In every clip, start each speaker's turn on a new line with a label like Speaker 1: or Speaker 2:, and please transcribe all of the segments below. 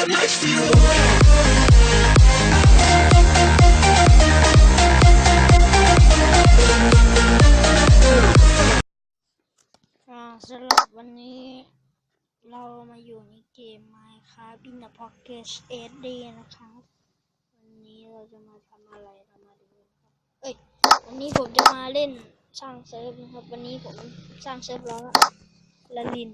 Speaker 1: สำหรับวันนี้เรามาอยู่ในเกม Minecraft in the Pocket HD นะครับ วันนี้เราจะมาทำอะไรเรามาดูนครับเอ้ยวันนี้ผมจะมาเล่นสร้างเซิร์ฟนะครับ วันนี้ผมสร้างเซิร์ฟแล้วละลิน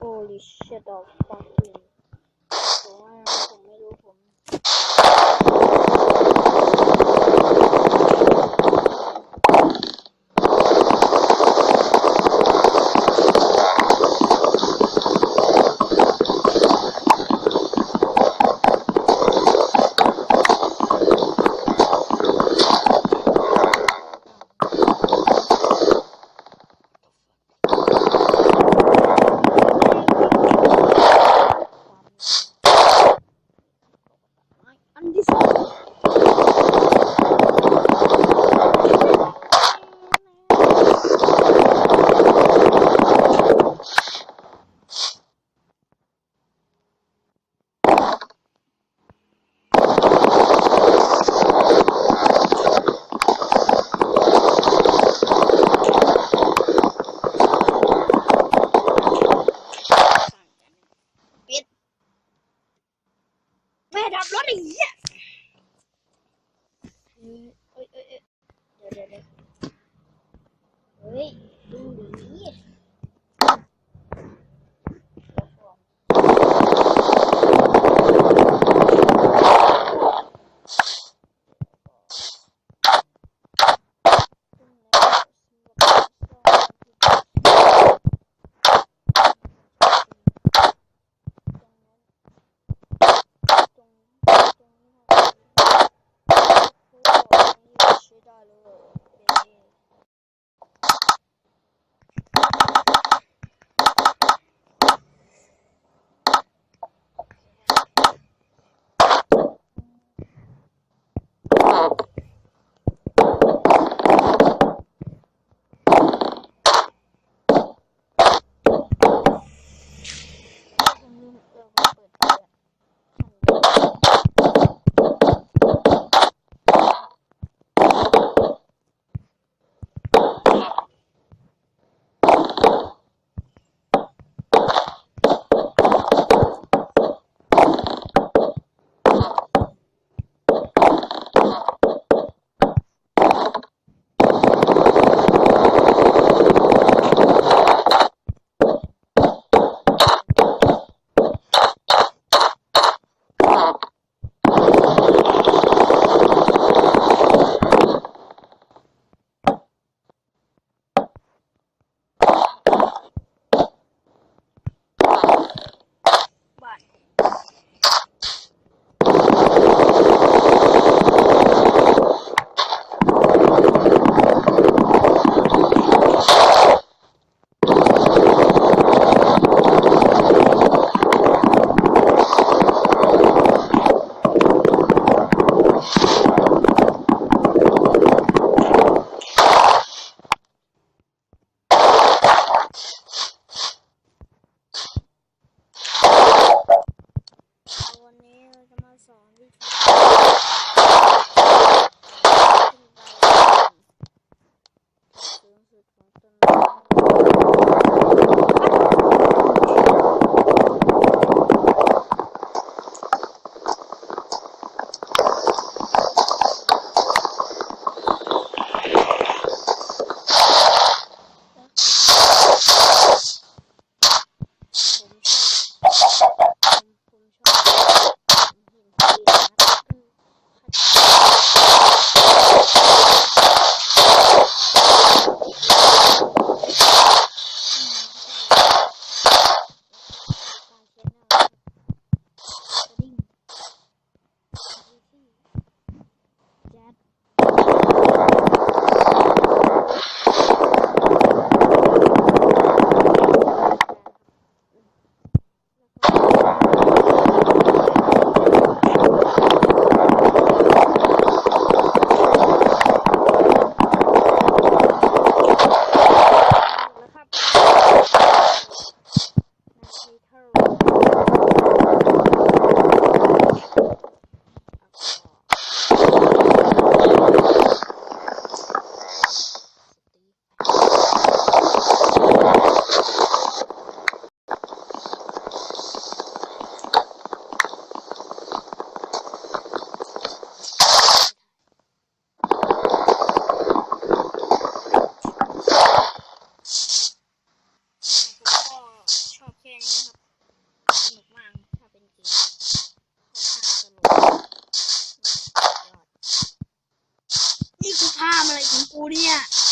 Speaker 1: Holy shit of fucking ผมว่าผมไม่รู้ผม แม่ดับรถไอ้เหี้ยเอ้ยเอ้ยเอ้ยเดี๋ยวเดี๋ยวเดี๋ยวเฮ้ย อะ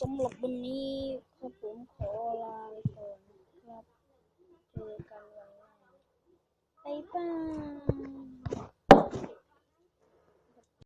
Speaker 1: สำหรับวันนี้ครับผมขอลาไปก่อนครับ เจอกันวันหน้าบ๊ายบาย